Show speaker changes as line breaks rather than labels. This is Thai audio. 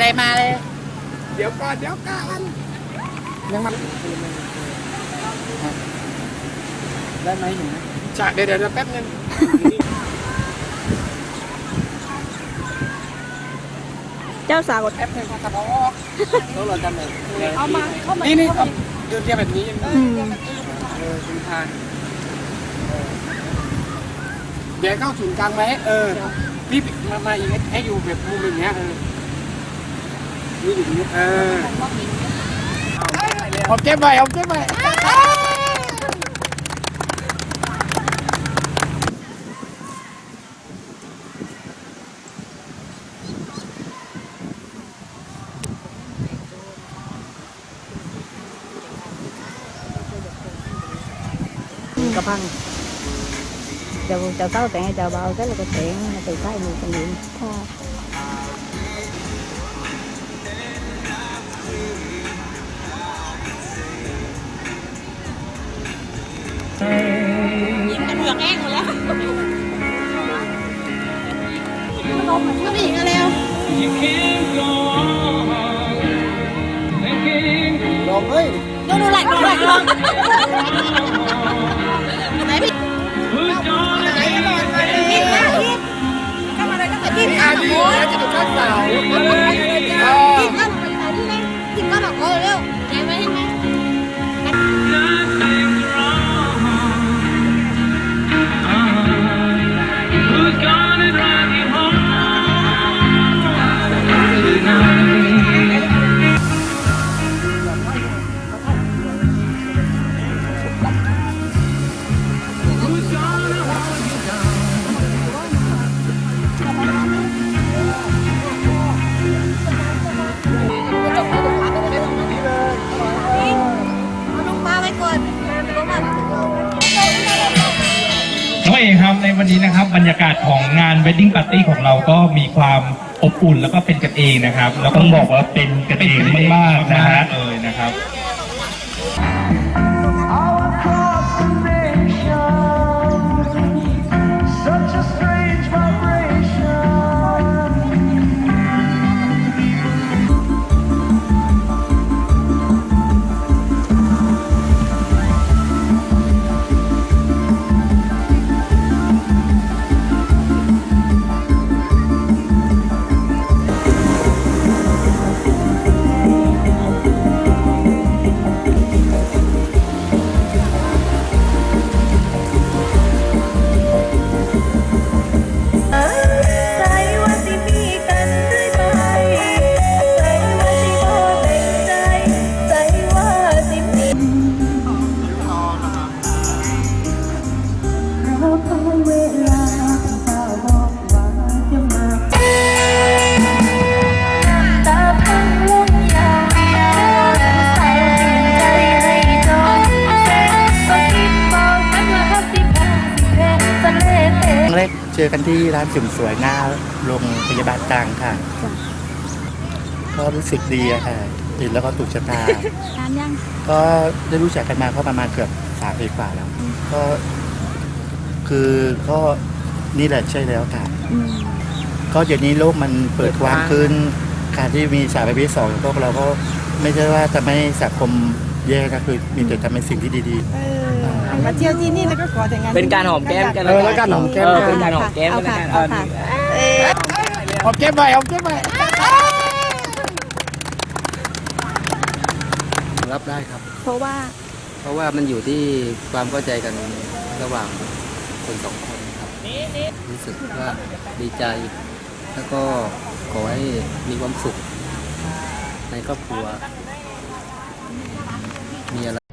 เลยมาเลย
เดี๋ยวก่อนเดี๋ยวก่อนยังมา
ได้ไหมหนู
จ่าเดี๋ยวเดี๋ยวเดี๋ยวแป๊บนึง
เจ้าสาว
แป๊บนึงครับอ๋อ
ต้องรอจำเลย
เอามาเข้ามา
นี่นี่ครับเดินเรียบแบบนี้ยัง
อืม
เออคุณทานเออเดี๋ยวเข้าศูนย์กลางไหมเออพี่มามาอีกให้อยู่แบบมุมอย่างเงี้ยเออ
quyết định không chép mày không chép mày. Cà phăng chờ chờ sáu cái chờ bao rất là có chuyện. Từ tay mình kinh nghiệm
ลองเฮ้
ย
ดูดูหลังดูหลังลองไหนพี่ไหนอร่อยมาเลยกินแล้วกินก็มาเลยก็มากิน
อา
ข้าว
ดี
โพด
แล้วจะดูข้าวสาว
เอก
ครับในวันนี้นะครับบรรยากาศของงาน wedding party ของเราก็มีความอบอุ่นแล้วก็เป็นกันเองนะครับ แล้วต้องบอกว่าเป็นกันเองมากๆนะฮะเลยนะครับ
เจอกันที่ร้านเสริมสวยหน้าโรงพยาบาลกลางค่ะก็รู้สึกดีอะค่ะเห็นแล้วก็ถูกชะตา
นานยัง
ก็ได้รู้จักกันมาก็ประมาณเกือบสามปีกว่าแล้วก็ คือก็นี่แหละใช่แล้วค่ะ
อืม
ก็เดี๋ยวนี้โลกมันเปิดกว้างขึ้น การที่มีสายประเภทสองพวกเราก็ไม่ใช่ว่าจะไม่สังคมแย่ก็คือมีแต่ทำเป็นสิ่งที่ดี
มาเที่ยวที่นี่แล้วก็ขอแต่งงาน
เป็นการหอมแก้มกัน
เออแล้วกันหอมแก้ม
เออ
กั
เป็นนการหอมแก้ม
เอา
กัน
ค่ะ
แล้ว
เอา
กัน
ค่ะ
ๆผมเก็บไว้ผมเก็บไว้
รับได้ครับ
เพราะว่า
เพราะว่ามันอยู่ที่ความเข้าใจกันระหว่างคนสองคนครับรู้สึกว่าดีใจ แล้วก็ขอให้มีความสุขในครอบครัวมีอะไร